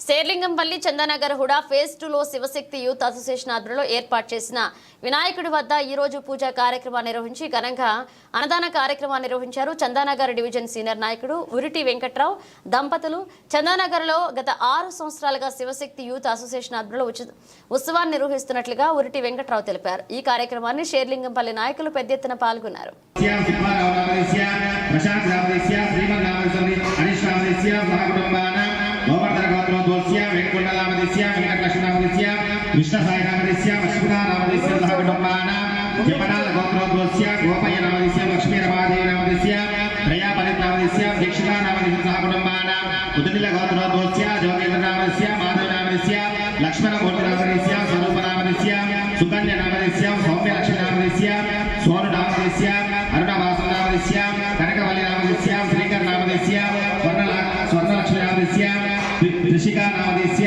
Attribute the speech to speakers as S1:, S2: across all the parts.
S1: Serilingampally Chandanagar Hooda phase టూలో Shivashakti youth association ఆధ్వర్యంలో ఏర్పాటు చేసిన వినాయకుడి వద్ద ఈరోజు పూజా కార్యక్రమాన్ని నిర్వహించి ఘనంగా అన్నదాన కార్యక్రమాన్ని నిర్వహించారు చందానగర్ డివిజన్ సీనియర్ నాయకుడు ఉరిటి వెంకట్రావు. దంపతులు చందానగర్లో గత ఆరు సంవత్సరాలుగా శివశక్తి యూత్ అసోసియేషన్ ఆధ్వర్యంలో ఉచిత ఉత్సవాన్ని నిర్వహిస్తున్నట్లుగా ఉరిటి వెంకట్రావు తెలిపారు. ఈ కార్యక్రమాన్ని షేర్లింగంపల్లి నాయకులు పెద్ద ఎత్తున పాల్గొన్నారు.
S2: ప్రశాంత్ విష్ణసాయిరామదేశ్య లక్ష్మీనారామదేశ్య సహ కుటుంబాన జపనాల గోత్రోద్వస్య గోపయ నామదేశ్య లక్ష్మీరమాదేవి నామదేశ్య త్రయాపలిత నామదేశ్య దీక్షితా నామదేశ్య సహ కుటుంబాన ఉదనిల గోత్రోద్వస్య జోగేంద్ర నామదేశ్య మాధవ నామదేశ్య లక్ష్మణ మూర్తి నామదేశ్య స్వరూప నామదేశ్య సుకన్య నామదేశ్య సౌమ్య లక్ష్మి నామదేశ్య సోను నామదేశ్య అరుణ వాసు నామదేశ్య కనకవల్లి నామదేశ్య శ్రీకర్ నామదేశ్య స్వర్ణ స్వర్ణలక్ష్మి నామదేశ్య త్రిషికా నామదేశ్య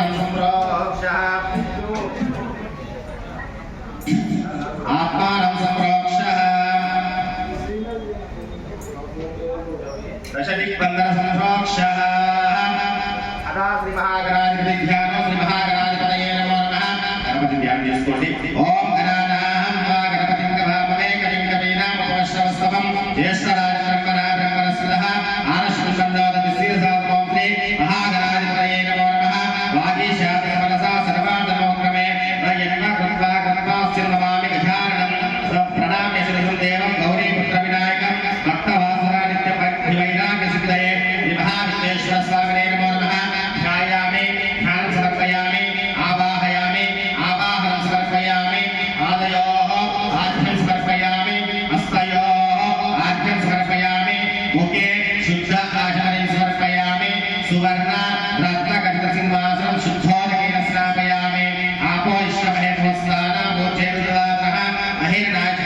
S2: រំសម្រោកោកសា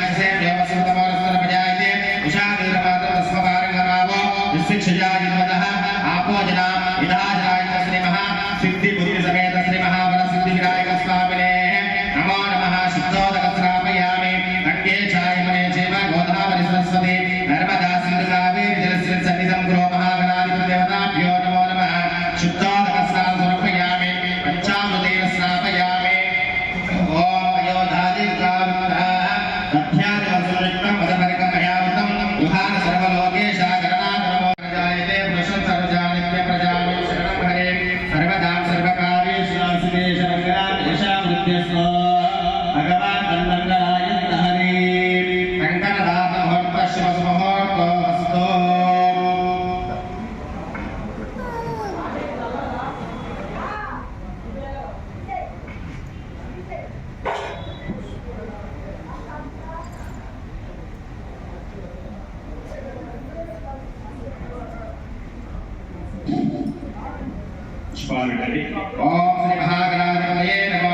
S2: Gracias,
S3: é, é, स्वामिनः ॐ श्रीमहागणाधिपतये नमः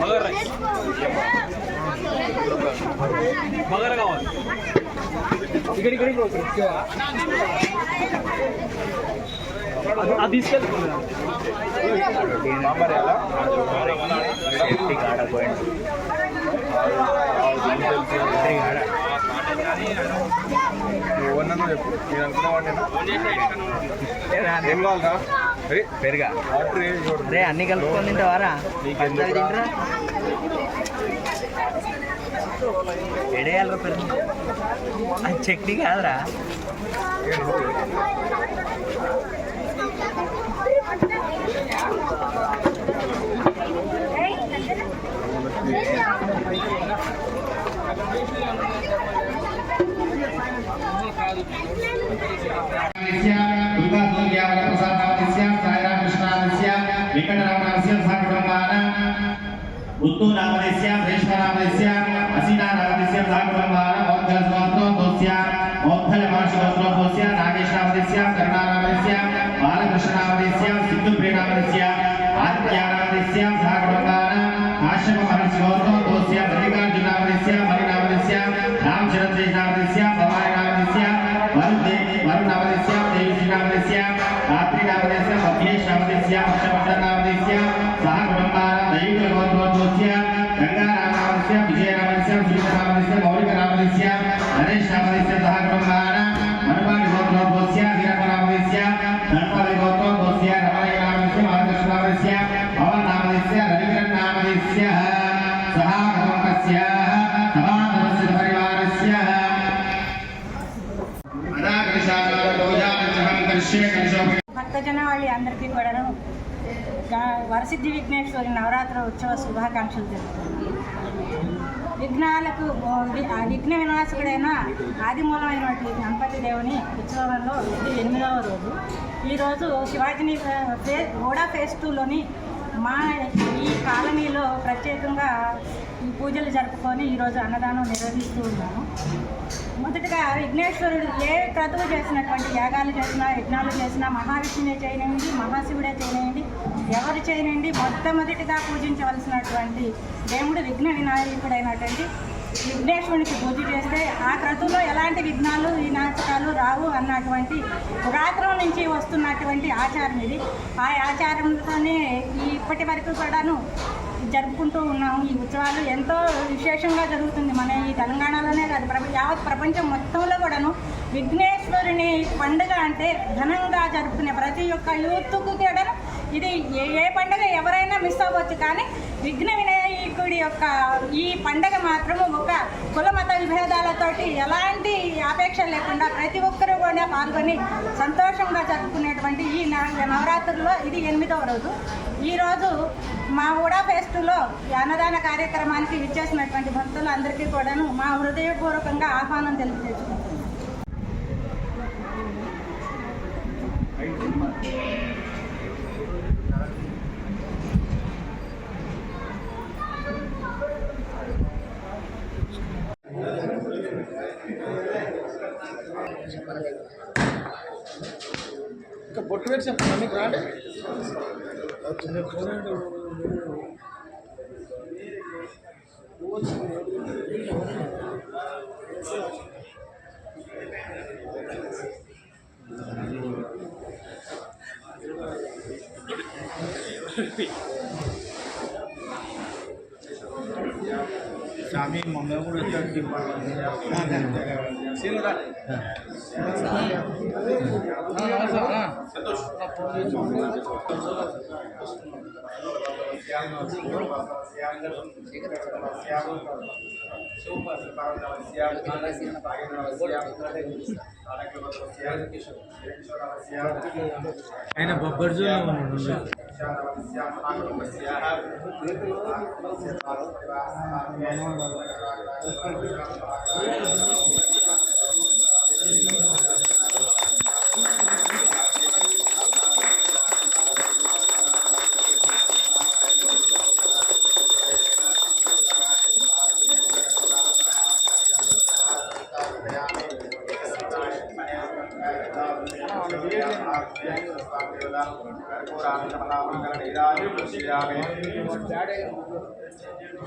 S3: బగర్ రైస్. బగర్ కావాలి. ఇక్కడ ఇక్కడ అది తీసుకెళ్తున్నా
S4: ఎవరన్నా చెప్పు నేను అనుకున్నవాడిని ఏం కావాలరా?
S3: పెరుగా.
S5: రే అన్ని కలుపుకొని తింటావారా? తింటారా? ఎడేయాలరా పెరుగు. అది చట్నీ కాదురా.
S2: దుర్గా ఉత్తు నామస్య శ్రేష్ఠ నామస్య అసీనా నామస్య సహకుటుంబాన మోద్ధల స్వాత్రోద్భవస్య మోద్ధల మహర్షిగోత్రోద్భవస్య నాగేశ్ నామస్య కరుణానామస్య బాలకృష్ణ నామస్య సిద్ధుప్రియ నామస్య ఆదిత్య
S6: అందరికీ కూడాను వరసిద్ధి విఘ్నేశ్వరి నవరాత్రి ఉత్సవ శుభాకాంక్షలు తెలుపుతున్నాను. విఘ్నాలకు విఘ్న వినాశకుడైన ఆదిమూలమైనటువంటి గణపతి దేవుని ఉత్సవంలో ఇది ఎనిమిదవ రోజు. ఈరోజు శివాజీని ఫే ఓడా ఫేస్ టూలోని మా ఈ కాలనీలో ప్రత్యేకంగా ఈ పూజలు జరుపుకొని ఈరోజు అన్నదానం నిర్వహిస్తూ ఉన్నాము. మొదటగా విఘ్నేశ్వరుడు ఏ క్రతువు చేసినటువంటి యాగాలు చేసినా యజ్ఞాలు చేసినా మహావిష్ణువే చేయనండి మహాశివుడే చేయనండి ఎవరు చేయనండి మొట్టమొదటిగా పూజించవలసినటువంటి దేవుడు విఘ్న వినాయకుడైనటువంటి విఘ్నేశ్వరునికి పూజ చేస్తే ఆ క్రతువులో ఎలాంటి విఘ్నాలు వినాశకాలు రావు అన్నటువంటి పురాతనం నుంచి వస్తున్నటువంటి ఆచారం ఇది. ఆ ఆచారంతోనే ఈ ఇప్పటి వరకు కూడాను జరుపుకుంటూ ఉన్నాము. ఈ ఉత్సవాలు ఎంతో విశేషంగా జరుగుతుంది మన ఈ తెలంగాణలోనే కాదు ప్రప యావత్ ప్రపంచం మొత్తంలో కూడాను విఘ్నేశ్వరుని పండుగ అంటే ఘనంగా జరుపుకునే ప్రతి ఒక్క యూత్కు కూడా ఇది ఏ ఏ పండుగ ఎవరైనా మిస్ అవ్వచ్చు. కానీ విఘ్న వినాయకుడి యొక్క ఈ పండగ మాత్రము ఒక కుల మత విభేదాలతోటి ఎలాంటి ఆపేక్ష లేకుండా ప్రతి ఒక్కరూ కూడా పాల్గొని సంతోషంగా జరుపుకునేటువంటి ఈ నవరాత్రుల్లో ఇది ఎనిమిదవ రోజు. ఈరోజు మా ఊడా ఫెస్టులో అన్నదాన కార్యక్రమానికి విచ్చేసినటువంటి భక్తులు అందరికీ కూడాను మా హృదయపూర్వకంగా ఆహ్వానం తెలియజేసుకుంటున్నాం
S3: ఇంకా బొట్టు పెట్టి చెప్పండి మీకు రాండి
S2: స్వామి మీ మమ్మీ కూడా వచ్చాడు సీనురా Thank you.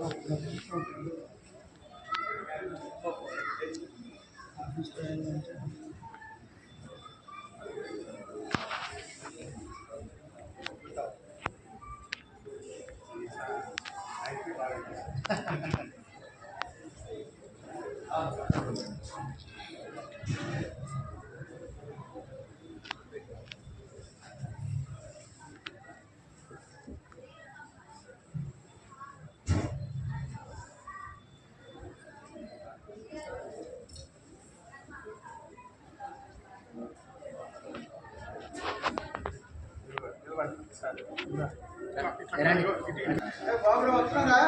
S2: Thank you. వస్తున్నారా వస్తున్నానా?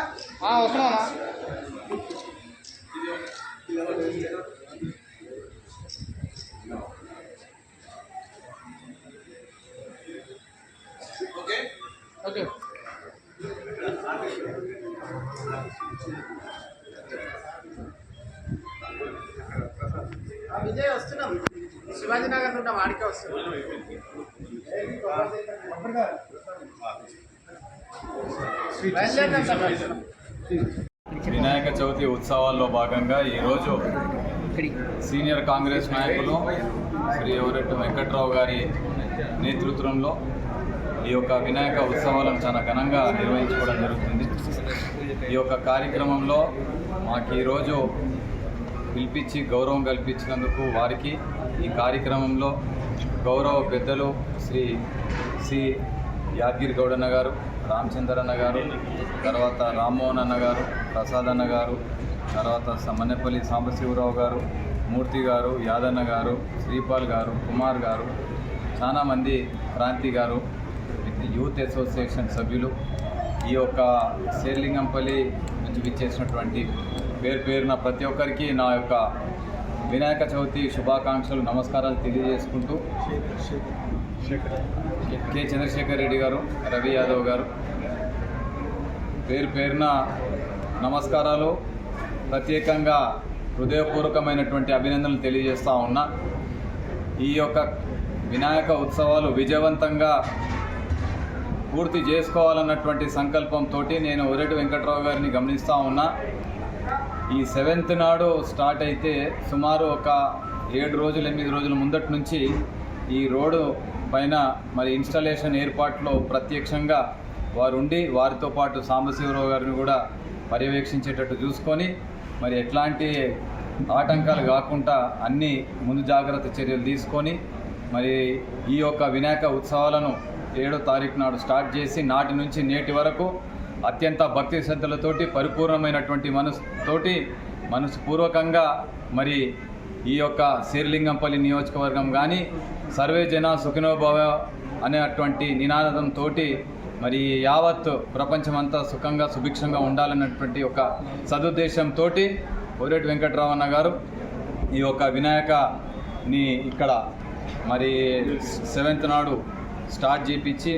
S7: వినాయక చవితి ఉత్సవాల్లో భాగంగా ఈరోజు సీనియర్ కాంగ్రెస్ నాయకులు శ్రీ ఎవరెట్టు వెంకట్రావు గారి నేతృత్వంలో ఈ యొక్క వినాయక ఉత్సవాలను చాలా ఘనంగా నిర్వహించుకోవడం జరుగుతుంది. ఈ యొక్క కార్యక్రమంలో మాకు ఈరోజు పిలిపించి గౌరవం కల్పించినందుకు వారికి ఈ కార్యక్రమంలో గౌరవ పెద్దలు శ్రీ సి యాదగిరి గౌడన్న గారు రామచందర్ అన్న గారు తర్వాత రామ్మోహన్ అన్న గారు ప్రసాద్ అన్న గారు తర్వాత సమన్నపల్లి సాంబశివరావు గారు మూర్తి గారు యాదన్న గారు శ్రీపాల్ గారు కుమార్ గారు చాలామంది క్రాంతి గారు యూత్ అసోసియేషన్ సభ్యులు. ఈ యొక్క శేర్లింగంపల్లి నుంచి విచ్చేసినటువంటి పేరు పేరున ప్రతి ఒక్కరికి నా యొక్క వినాయక చవితి శుభాకాంక్షలు నమస్కారాలు తెలియజేసుకుంటూ కె చంద్రశేఖర్ రెడ్డి గారు రవి యాదవ్ గారు. పేరు పేరున నమస్కారాలు. ప్రత్యేకంగా హృదయపూర్వకమైనటువంటి అభినందనలు తెలియజేస్తూ ఉన్నా. ఈ యొక్క వినాయక ఉత్సవాలు విజయవంతంగా పూర్తి చేసుకోవాలన్నటువంటి సంకల్పంతో నేను ఒరేటి వెంకట్రావు గారిని గమనిస్తూ ఉన్నా. ఈ సెవెంత్ నాడు స్టార్ట్ అయితే సుమారు ఒక ఏడు రోజులు ఎనిమిది రోజుల ముందటి నుంచి ఈ రోడ్డు పైన మరి ఇన్స్టాలేషన్ ఏర్పాట్లో ప్రత్యక్షంగా వారు ఉండి వారితో పాటు సాంబశివరావు గారిని కూడా పర్యవేక్షించేటట్టు చూసుకొని మరి ఎట్లాంటి ఆటంకాలు కాకుండా అన్ని ముందు జాగ్రత్త చర్యలు తీసుకొని మరి ఈ యొక్క వినాయక ఉత్సవాలను ఏడో తారీఖు నాడు స్టార్ట్ చేసి నాటి నుంచి నేటి వరకు అత్యంత భక్తి శ్రద్ధలతోటి పరిపూర్ణమైనటువంటి మనసుతోటి మనసుపూర్వకంగా మరి ఈ యొక్క శీర్లింగంపల్లి నియోజకవర్గం కానీ సర్వే జన సుఖినోభవ అనేటువంటి నినాదంతో మరి యావత్ ప్రపంచమంతా సుఖంగా సుభిక్షంగా ఉండాలన్నటువంటి ఒక సదుద్దేశంతో కోరేటి వెంకటరామన్న గారు ఈ యొక్క వినాయకని ఇక్కడ మరి సెవెంత్ నాడు స్టార్ట్ చేపించి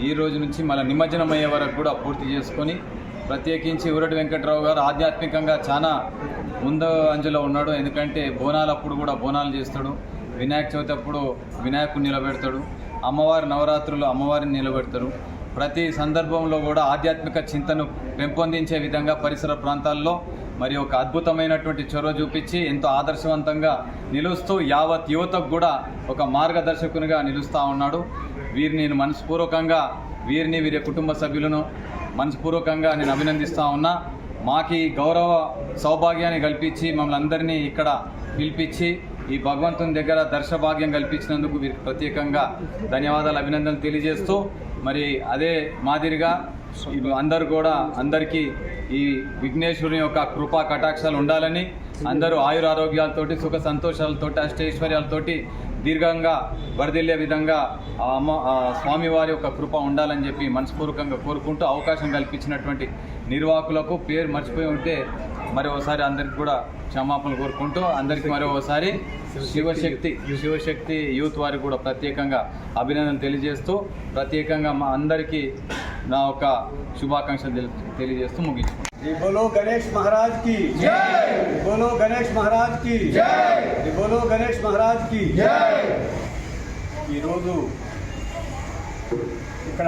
S7: ఈ రోజు నుంచి మళ్ళీ నిమజ్జనం అయ్యే వరకు కూడా పూర్తి చేసుకొని ప్రత్యేకించి ఊరటి వెంకట్రావు గారు ఆధ్యాత్మికంగా చాలా ముందు అంజలో ఉన్నాడు. ఎందుకంటే బోనాలప్పుడు కూడా బోనాలు చేస్తాడు. వినాయక చవితి అప్పుడు వినాయకుడిని నిలబెడతాడు. అమ్మవారి నవరాత్రులు అమ్మవారిని నిలబెడతారు. ప్రతి సందర్భంలో కూడా ఆధ్యాత్మిక చింతను పెంపొందించే విధంగా పరిసర ప్రాంతాల్లో మరి ఒక అద్భుతమైనటువంటి చొరవ చూపించి ఎంతో ఆదర్శవంతంగా నిలుస్తూ యావత్ యువతకు కూడా ఒక మార్గదర్శకునిగా నిలుస్తూ ఉన్నాడు. వీరిని నేను మనస్పూర్వకంగా వీరిని వీరి కుటుంబ సభ్యులను మనస్పూర్వకంగా నేను అభినందిస్తూ ఉన్నా. మాకి గౌరవ సౌభాగ్యాన్ని కల్పించి మమ్మల్ని అందరినీ ఇక్కడ పిలిపించి ఈ భగవంతుని దగ్గర దర్శభాగ్యం కల్పించినందుకు వీరికి ప్రత్యేకంగా ధన్యవాదాలు అభినందనలు తెలియజేస్తూ మరి అదే మాదిరిగా అందరు అందరూ కూడా అందరికీ ఈ విఘ్నేశ్వరుని యొక్క కృపా కటాక్షాలు ఉండాలని అందరూ ఆయుర ఆరోగ్యాలతోటి సుఖ సంతోషాలతోటి అష్టైశ్వర్యాలతోటి దీర్ఘంగా వరదిల్లే విధంగా అమ్మ ఆ స్వామివారి యొక్క కృప ఉండాలని చెప్పి మనస్పూర్వకంగా కోరుకుంటూ అవకాశం కల్పించినటువంటి నిర్వాహకులకు పేరు మర్చిపోయి ఉంటే మరి ఒకసారి అందరికి కూడా క్షమాపణలు కోరుకుంటూ అందరికీ మరి ఒకసారి శివశక్తి శివశక్తి యూత్ వారికి కూడా ప్రత్యేకంగా అభినందన తెలియజేస్తూ ప్రత్యేకంగా మా అందరికీ నా యొక్క శుభాకాంక్షలు తెలి- తెలియజేస్తూ ముగించుకుంటాను
S8: जी बोलो गणेश महाराज की जय बोलो गणेश महाराज की जय बोलो गणेश महाराज की जय ఈరోజు ఇక్కడ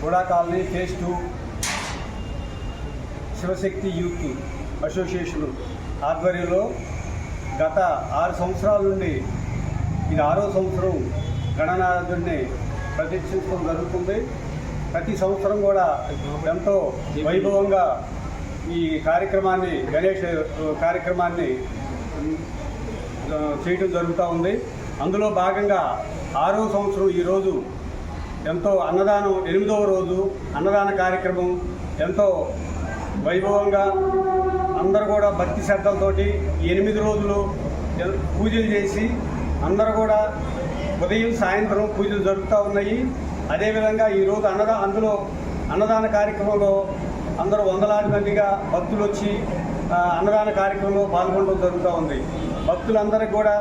S8: గోడా colony phase two Shivashakti youth association ఆధ్వర్యంలో గత ఆరు సంవత్సరాల నుండి ఇది ఆరో సంవత్సరం గణనాథుడిని ప్రదర్శించడం జరుగుతుంది. ప్రతి సంవత్సరం కూడా ఎంతో వైభవంగా ఈ కార్యక్రమాన్ని గణేష్ కార్యక్రమాన్ని చేయడం జరుగుతూ ఉంది. అందులో భాగంగా ఆరో సంవత్సరం ఈరోజు ఎంతో అన్నదానం ఎనిమిదవ రోజు అన్నదాన కార్యక్రమం ఎంతో వైభవంగా అందరూ కూడా భక్తి శ్రద్ధలతోటి ఎనిమిది రోజులు పూజలు చేసి అందరూ కూడా ఉదయం సాయంత్రం పూజలు జరుగుతూ ఉన్నాయి. అదేవిధంగా ఈరోజు అన్నదా అందులో అన్నదాన కార్యక్రమంలో అందరూ వందలాది మందిగా భక్తులు వచ్చి అన్నదాన కార్యక్రమంలో పాల్గొనడం జరుగుతూ ఉంది. భక్తులందరికీ కూడా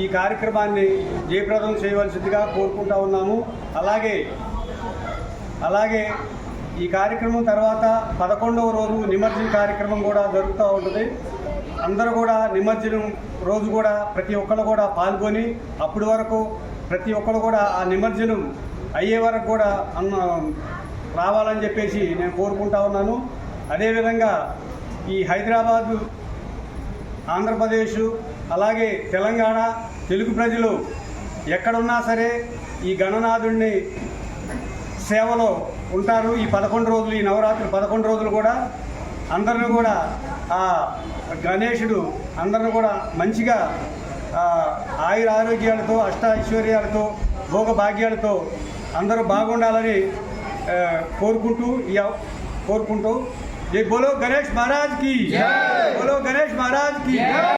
S8: ఈ కార్యక్రమాన్ని జయప్రదం చేయవలసిందిగా కోరుకుంటా ఉన్నాము. అలాగే అలాగే ఈ కార్యక్రమం తర్వాత పదకొండవ రోజు నిమజ్జన కార్యక్రమం కూడా జరుగుతూ ఉంటుంది. అందరూ కూడా నిమజ్జనం రోజు కూడా ప్రతి ఒక్కరు కూడా పాల్గొని అప్పటి వరకు ప్రతి ఒక్కరు కూడా ఆ నిమజ్జనం అయ్యే వరకు కూడా అన్న రావాలని చెప్పేసి నేను కోరుకుంటా ఉన్నాను. అదేవిధంగా ఈ హైదరాబాదు ఆంధ్రప్రదేశ్ అలాగే తెలంగాణ తెలుగు ప్రజలు ఎక్కడున్నా సరే ఈ గణనాథుడిని సేవలో ఉంటారు. ఈ పదకొండు రోజులు ఈ నవరాత్రి పదకొండు రోజులు కూడా అందరిని కూడా ఆ గణేశుడు అందరిని కూడా మంచిగా ఆయుర ఆరోగ్యాలతో అష్ట ఐశ్వర్యాలతో భోగ భాగ్యాలతో అందరూ బాగుండాలని కోరుకుంటూ కోరుకుంటూ. జై బోలో గణేష్ మహారాజ్కి. బోలో గణేష్ మహారాజ్కి.